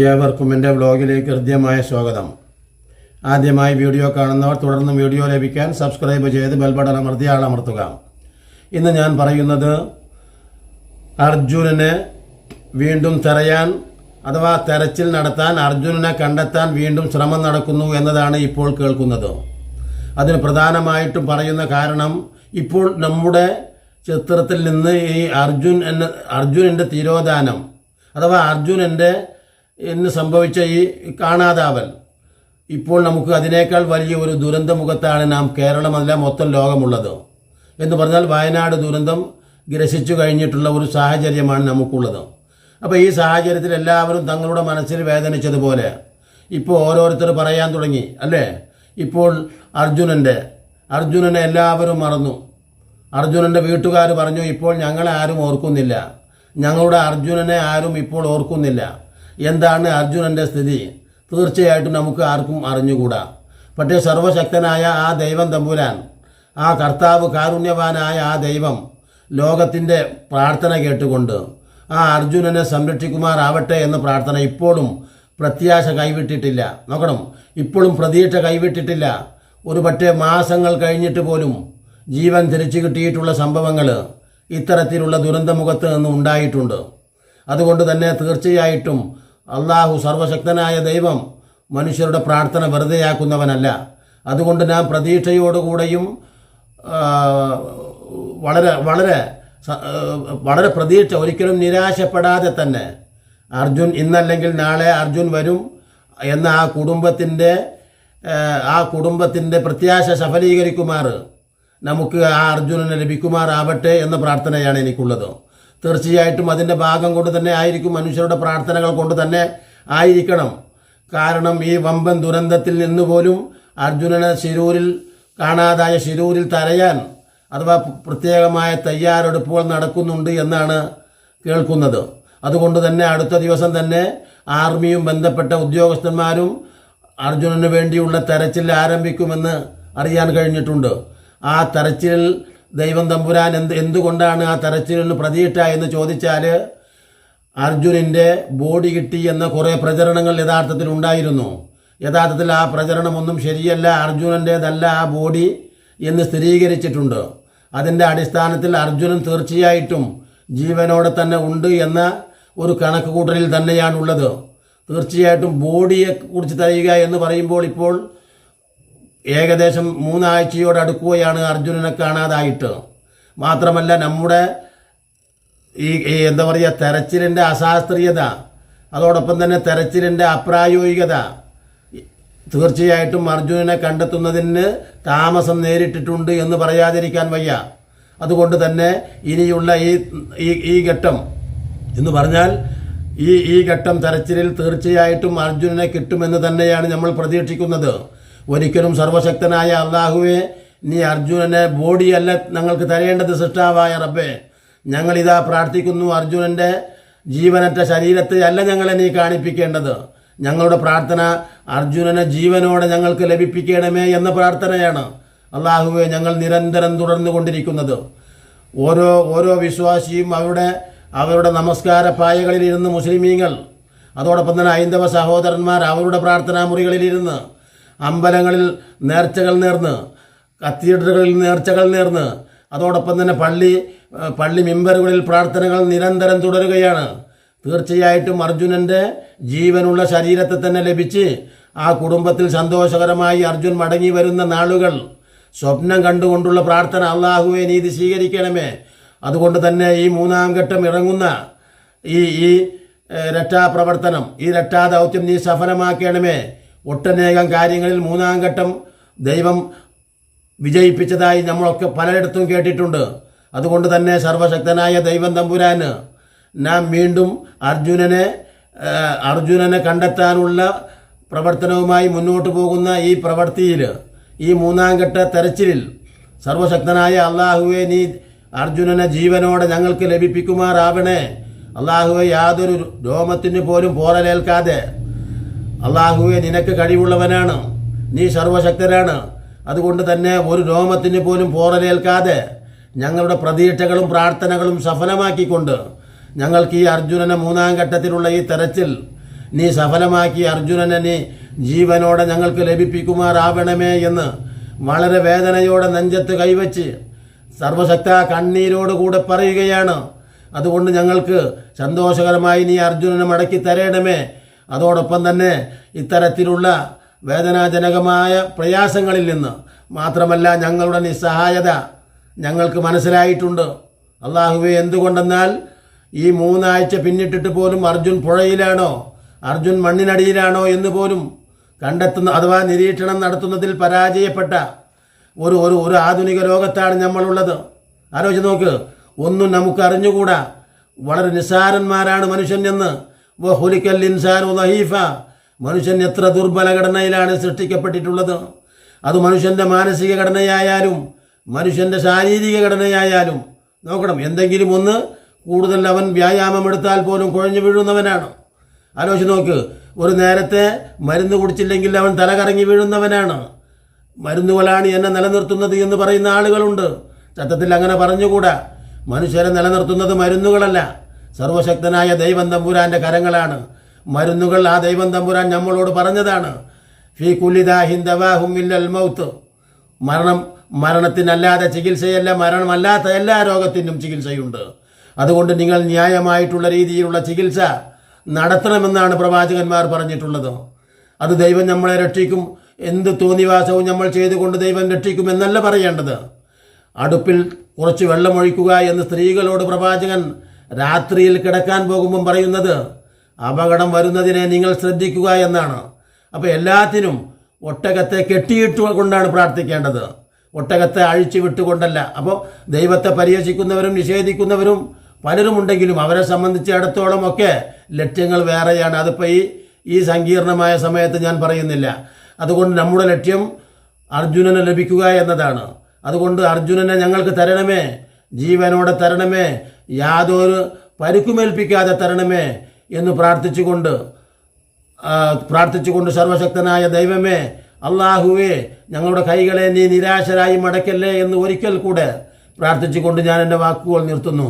ഏവർക്കും എന്റെ വ്ലോഗിലേക്ക് ഹൃദ്യമായ സ്വാഗതം. ആദ്യമായി വീഡിയോ കാണുന്നവർ തുടർന്ന് വീഡിയോ ലഭിക്കാൻ സബ്സ്ക്രൈബ് ചെയ്ത് ബെൽബട്ടൺ അമർത്തി ആളമർത്തുക ഇന്ന് ഞാൻ പറയുന്നത് അർജുനനെ വീണ്ടും തെരയാൻ അഥവാ തെരച്ചിൽ നടത്താൻ അർജുനനെ കണ്ടെത്താൻ വീണ്ടും ശ്രമം നടക്കുന്നു എന്നതാണ് ഇപ്പോൾ കേൾക്കുന്നത്. അതിന് പ്രധാനമായിട്ടും പറയുന്ന കാരണം ഇപ്പോൾ നമ്മുടെ ചിത്രത്തിൽ നിന്ന് ഈ അർജുൻ എന്ന അർജുനന്റെ തിരോധാനം അഥവാ അർജുനന്റെ എന്ന് സംഭവിച്ച ഈ കാണാതാവൽ. ഇപ്പോൾ നമുക്ക് അതിനേക്കാൾ വലിയ ഒരു ദുരന്തമുഖത്താണ് നാം കേരളമല്ല മൊത്തം ലോകമുള്ളത്. എന്ന് പറഞ്ഞാൽ വയനാട് ദുരന്തം ഗ്രസിച്ചു കഴിഞ്ഞിട്ടുള്ള ഒരു സാഹചര്യമാണ് നമുക്കുള്ളത്. അപ്പോൾ ഈ സാഹചര്യത്തിൽ എല്ലാവരും തങ്ങളുടെ മനസ്സിൽ വേദനിച്ചതുപോലെ ഇപ്പോൾ ഓരോരുത്തർ പറയാൻ തുടങ്ങി അല്ലേ? ഇപ്പോൾ അർജുനന്റെ അർജുനനെ എല്ലാവരും മറന്നു. അർജുനന്റെ വീട്ടുകാർ പറഞ്ഞു ഇപ്പോൾ ഞങ്ങളെ ആരും ഓർക്കുന്നില്ല. ഞങ്ങളുടെ അർജുനനെ ആരും ഇപ്പോൾ ഓർക്കുന്നില്ല. എന്താണ് അർജുനന്റെ സ്ഥിതി? തീർച്ചയായിട്ടും നമുക്ക് ആർക്കും അറിഞ്ഞുകൂടാ. പക്ഷേ സർവശക്തനായ ആ ദൈവം തമ്പുരാൻ ആ കർത്താവ് കാരുണ്യവാനായ ആ ദൈവം ലോകത്തിന്റെ പ്രാർത്ഥന കേട്ടുകൊണ്ട് ആ അർജുനനെ സംരക്ഷിക്കുമാറാവട്ടെ എന്ന പ്രാർത്ഥന ഇപ്പോഴും പ്രത്യാശ കൈവിട്ടിട്ടില്ല. നോക്കണം ഇപ്പോഴും പ്രതീക്ഷ കൈവിട്ടിട്ടില്ല. ഒരു പക്ഷേ മാസങ്ങൾ കഴിഞ്ഞിട്ട് പോലും ജീവൻ തിരിച്ചു കിട്ടിയിട്ടുള്ള സംഭവങ്ങൾ ഇത്തരത്തിലുള്ള ദുരന്തമുഖത്ത് നിന്ന് ഉണ്ടായിട്ടുണ്ട്. അതുകൊണ്ട് തന്നെ തീർച്ചയായിട്ടും അള്ളാഹു സർവശക്തനായ ദൈവം മനുഷ്യരുടെ പ്രാർത്ഥന വെറുതെയാക്കുന്നവനല്ല. അതുകൊണ്ട് ഞാൻ പ്രതീക്ഷയോടുകൂടെയും വളരെ വളരെ വളരെ പ്രതീക്ഷ ഒരിക്കലും നിരാശപ്പെടാതെ തന്നെ അർജുൻ ഇന്നല്ലെങ്കിൽ നാളെ അർജുൻ വരും എന്ന ആ കുടുംബത്തിന്റെ ആ കുടുംബത്തിന്റെ പ്രത്യാശ സഫലീകരിക്കുമാർ നമുക്ക് ആ അർജുനനെ ലഭിക്കുമാറാവട്ടെ എന്ന പ്രാർത്ഥനയാണ് എനിക്കുള്ളത്. തീർച്ചയായിട്ടും അതിന്റെ ഭാഗം കൊണ്ട് തന്നെ ആയിരിക്കും മനുഷ്യരുടെ പ്രാർത്ഥനകൾ കൊണ്ട് തന്നെ ആയിരിക്കണം. കാരണം ഈ വമ്പൻ ദുരന്തത്തിൽ നിന്ന് പോലും അർജുനനെ ശിരൂരിൽ കാണാതായ ശിരൂരിൽ തരയാൻ അഥവാ പ്രത്യേകമായ തയ്യാറെടുപ്പുകൾ നടക്കുന്നുണ്ട് എന്നാണ് കേൾക്കുന്നത്. അതുകൊണ്ട് തന്നെ അടുത്ത ദിവസം തന്നെ ആർമിയും ബന്ധപ്പെട്ട ഉദ്യോഗസ്ഥന്മാരും അർജുനന് വേണ്ടിയുള്ള തെരച്ചിൽ ആരംഭിക്കുമെന്ന് അറിയാൻ കഴിഞ്ഞിട്ടുണ്ട്. ആ തെരച്ചിൽ ദൈവം തമ്പുരാൻ എന്ത് എന്തുകൊണ്ടാണ് ആ തെരച്ചിലിന് പ്രതീക്ഷ എന്ന് ചോദിച്ചാൽ അർജുനന്റെ ബോഡി കിട്ടി എന്ന കുറേ പ്രചരണങ്ങൾ യഥാർത്ഥത്തിൽ ഉണ്ടായിരുന്നു. യഥാർത്ഥത്തിൽ ആ പ്രചരണമൊന്നും ശരിയല്ല. അർജുനന്റേതല്ല ആ ബോഡി എന്ന് സ്ഥിരീകരിച്ചിട്ടുണ്ട്. അതിന്റെ അടിസ്ഥാനത്തിൽ അർജുനൻ തീർച്ചയായിട്ടും ജീവനോടെ തന്നെ ഉണ്ട് എന്ന ഒരു കണക്ക് കൂട്ടലിൽ തന്നെയാണുള്ളത്. തീർച്ചയായിട്ടും ബോഡിയെ കുറിച്ച് തരിക എന്ന് പറയുമ്പോൾ ഇപ്പോൾ ഏകദേശം മൂന്നാഴ്ചയോട് അടുക്കുകയാണ് അർജുനനെ കാണാതായിട്ട്. മാത്രമല്ല നമ്മുടെ ഈ എന്താ പറയുക തെരച്ചിലിന്റെ അശാസ്ത്രീയത അതോടൊപ്പം തന്നെ തെരച്ചിലിന്റെ അപ്രായോഗികത തീർച്ചയായിട്ടും അർജുനനെ കണ്ടെത്തുന്നതിന് താമസം നേരിട്ടിട്ടുണ്ട് എന്ന് പറയാതിരിക്കാൻ വയ്യ. അതുകൊണ്ട് തന്നെ ഇനിയുള്ള ഈ ഈ ഘട്ടം എന്ന് പറഞ്ഞാൽ ഈ ഈ ഘട്ടം തെരച്ചിലിൽ തീർച്ചയായിട്ടും അർജുനനെ കിട്ടുമെന്ന് തന്നെയാണ് നമ്മൾ പ്രതീക്ഷിക്കുന്നത്. ഒരിക്കലും സർവശക്തനായ അള്ളാഹുവെ നീ അർജുനനെ ബോഡിയല്ല ഞങ്ങൾക്ക് തരേണ്ടത് സൃഷ്ടാവായ റബ്ബേ. ഞങ്ങളിതാ പ്രാർത്ഥിക്കുന്നു അർജുനന്റെ ജീവനറ്റ ശരീരത്തെ അല്ല ഞങ്ങളെ നീ കാണിപ്പിക്കേണ്ടത്. ഞങ്ങളുടെ പ്രാർത്ഥന അർജുനനെ ജീവനോടെ ഞങ്ങൾക്ക് ലഭിപ്പിക്കണമേ എന്ന പ്രാർത്ഥനയാണ് അള്ളാഹുവെ ഞങ്ങൾ നിരന്തരം തുടർന്നു കൊണ്ടിരിക്കുന്നത് ഓരോ ഓരോ വിശ്വാസിയും അവരുടെ അവരുടെ നമസ്കാര പായകളിലിരുന്ന് മുസ്ലിമീങ്ങൾ അതോടൊപ്പം തന്നെ ഹൈന്ദവ സഹോദരന്മാർ അവരുടെ പ്രാർത്ഥനാ മുറികളിലിരുന്ന് അമ്പലങ്ങളിൽ നേർച്ചകൾ നേർന്ന് കത്തീഡ്രലുകളിൽ നേർച്ചകൾ നേർന്ന് അതോടൊപ്പം തന്നെ പള്ളി പള്ളി മെമ്പറുകളിൽ പ്രാർത്ഥനകൾ നിരന്തരം തുടരുകയാണ്. തീർച്ചയായിട്ടും അർജുനന്റെ ജീവനുള്ള ശരീരത്തെ തന്നെ ലഭിച്ച് ആ കുടുംബത്തിൽ സന്തോഷകരമായി അർജുൻ മടങ്ങി വരുന്ന നാളുകൾ സ്വപ്നം കണ്ടുകൊണ്ടുള്ള പ്രാർത്ഥന അള്ളാഹുവെ നീതി സ്വീകരിക്കണമേ. അതുകൊണ്ട് തന്നെ ഈ മൂന്നാം ഘട്ടം ഇറങ്ങുന്ന ഈ ഈ രക്ഷാപ്രവർത്തനം ഈ രക്ഷാദൗത്യം നീ സഫലമാക്കണമേ. ഒട്ടനേകം കാര്യങ്ങളിൽ മൂന്നാം ഘട്ടം ദൈവം വിജയിപ്പിച്ചതായി നമ്മളൊക്കെ പലയിടത്തും കേട്ടിട്ടുണ്ട്. അതുകൊണ്ട് തന്നെ സർവശക്തനായ ദൈവം തമ്പുരാന് നാം വീണ്ടും അർജുനനെ അർജുനനെ കണ്ടെത്താനുള്ള പ്രവർത്തനവുമായി മുന്നോട്ട് പോകുന്ന ഈ പ്രവൃത്തിയിൽ ഈ മൂന്നാം ഘട്ട തെരച്ചിലിൽ സർവശക്തനായ അള്ളാഹുവെ നീ അർജുനനെ ജീവനോടെ ഞങ്ങൾക്ക് ലഭിപ്പിക്കുമാറാവണേ. അള്ളാഹുവെ യാതൊരു രോമത്തിന് പോലും പോറലേൽക്കാതെ അള്ളാഹുവെ നിനക്ക് കഴിവുള്ളവനാണ്. നീ സർവശക്തരാണ് അതുകൊണ്ട് തന്നെ ഒരു രോമത്തിന് പോലും പോറലേൽക്കാതെ ഞങ്ങളുടെ പ്രതീക്ഷകളും പ്രാർത്ഥനകളും സഫലമാക്കിക്കൊണ്ട് ഞങ്ങൾക്ക് ഈ അർജുനനെ മൂന്നാം ഘട്ടത്തിലുള്ള ഈ തെരച്ചിൽ നീ സഫലമാക്കി അർജുനനെ നീ ജീവനോടെ ഞങ്ങൾക്ക് ലഭിപ്പിക്കുമാറാവണമേ എന്ന് വളരെ വേദനയോടെ നെഞ്ചത്ത് കൈവച്ച് സർവശക്ത കണ്ണീരോടുകൂടെ പറയുകയാണ്. അതുകൊണ്ട് ഞങ്ങൾക്ക് സന്തോഷകരമായി നീ അർജുനനെ മടക്കി തരേണമേ അതോടൊപ്പം തന്നെ ഇത്തരത്തിലുള്ള വേദനാജനകമായ പ്രയാസങ്ങളിൽ നിന്ന് മാത്രമല്ല ഞങ്ങളുടെ നിസ്സഹായത ഞങ്ങൾക്ക് മനസ്സിലായിട്ടുണ്ട്. അള്ളാഹുവെ എന്തുകൊണ്ടെന്നാൽ ഈ മൂന്നാഴ്ച പിന്നിട്ടിട്ട് പോലും അർജുൻ പുഴയിലാണോ അർജുൻ മണ്ണിനടിയിലാണോ എന്ന് പോലും കണ്ടെത്തുന്ന അഥവാ നിരീക്ഷണം നടത്തുന്നതിൽ പരാജയപ്പെട്ട ഒരു ഒരു ഒരു ആധുനിക ലോകത്താണ് നമ്മളുള്ളത്. ആലോചിച്ച് നോക്ക് ഒന്നും നമുക്ക് അറിഞ്ഞുകൂടാ വളരെ നിസ്സാരന്മാരാണ് മനുഷ്യൻ എന്ന് വഹുലിക്കൽ ഇൻസാനു ദഹീഫ. മനുഷ്യൻ എത്ര ദുർബല ഘടനയിലാണ് സൃഷ്ടിക്കപ്പെട്ടിട്ടുള്ളത്? അത് മനുഷ്യന്റെ മാനസിക ഘടനയായാലും മനുഷ്യന്റെ ശാരീരിക ഘടനയായാലും. നോക്കണം എന്തെങ്കിലും ഒന്ന് കൂടുതൽ അവൻ വ്യായാമം എടുത്താൽ പോലും കുഴഞ്ഞു വീഴുന്നവനാണ്. ആലോചിച്ച് നോക്ക് ഒരു നേരത്തെ മരുന്ന് കുടിച്ചില്ലെങ്കിൽ അവൻ തലകറങ്ങി വീഴുന്നവനാണ്. മരുന്നുകളാണ് എന്നെ നിലനിർത്തുന്നത് എന്ന് പറയുന്ന ആളുകളുണ്ട്. ചത്തത്തിൽ അങ്ങനെ പറഞ്ഞുകൂടാ. മനുഷ്യരെ നിലനിർത്തുന്നത് മരുന്നുകളല്ല. സർവശക്തനായ ദൈവം തമ്പുരാന്റെ കരങ്ങളാണ്. മരുന്നുകൾ ആ ദൈവം തമ്പുരാൻ നമ്മളോട് പറഞ്ഞതാണ്. മൗത്ത്. മരണം മരണത്തിനല്ലാതെ ചികിത്സയല്ല മരണമല്ലാത്ത എല്ലാ രോഗത്തിനും ചികിത്സയുണ്ട്. അതുകൊണ്ട് നിങ്ങൾ ന്യായമായിട്ടുള്ള രീതിയിലുള്ള ചികിത്സ നടത്തണമെന്നാണ് പ്രവാചകന്മാർ പറഞ്ഞിട്ടുള്ളത്. അത് ദൈവം നമ്മളെ രക്ഷിക്കും. എന്ത് തോന്നിവാസവും നമ്മൾ ചെയ്തുകൊണ്ട് ദൈവം രക്ഷിക്കും എന്നല്ല പറയേണ്ടത്. അടുപ്പിൽ കുറച്ച് വെള്ളമൊഴിക്കുക എന്ന് സ്ത്രീകളോട് പ്രവാചകൻ രാത്രിയിൽ കിടക്കാൻ പോകുമ്പം പറയുന്നത് അപകടം വരുന്നതിനെ നിങ്ങൾ ശ്രദ്ധിക്കുക എന്നാണ്. അപ്പോൾ എല്ലാത്തിനും ഒട്ടകത്തെ കെട്ടിയിട്ട് കൊണ്ടാണ് പ്രാർത്ഥിക്കേണ്ടത്. ഒട്ടകത്തെ അഴിച്ചു വിട്ടുകൊണ്ടല്ല അപ്പോൾ ദൈവത്തെ പരിഹസിക്കുന്നവരും നിഷേധിക്കുന്നവരും പലരും ഉണ്ടെങ്കിലും അവരെ സംബന്ധിച്ചിടത്തോളം ഒക്കെ ലക്ഷ്യങ്ങൾ വേറെയാണ്. അതിപ്പോൾ ഈ ഈ സങ്കീർണമായ സമയത്ത് ഞാൻ പറയുന്നില്ല. അതുകൊണ്ട് നമ്മുടെ ലക്ഷ്യം അർജുനന് ലഭിക്കുക എന്നതാണ്. അതുകൊണ്ട് അർജുനനെ ഞങ്ങൾക്ക് തരണമേ. ജീവനോടെ തരണമേ യാതൊരു പരുക്കുമേൽപ്പിക്കാതെ തരണമേ എന്ന് പ്രാർത്ഥിച്ചുകൊണ്ട് പ്രാർത്ഥിച്ചുകൊണ്ട് സർവശക്തനായ ദൈവമേ അള്ളാഹുവേ ഞങ്ങളുടെ കൈകളെ നീ നിരാശരായി മടക്കല്ലേ എന്ന് ഒരിക്കൽ കൂടെ പ്രാർത്ഥിച്ചുകൊണ്ട് ഞാൻ എന്റെ വാക്കുകൾ നിർത്തുന്നു.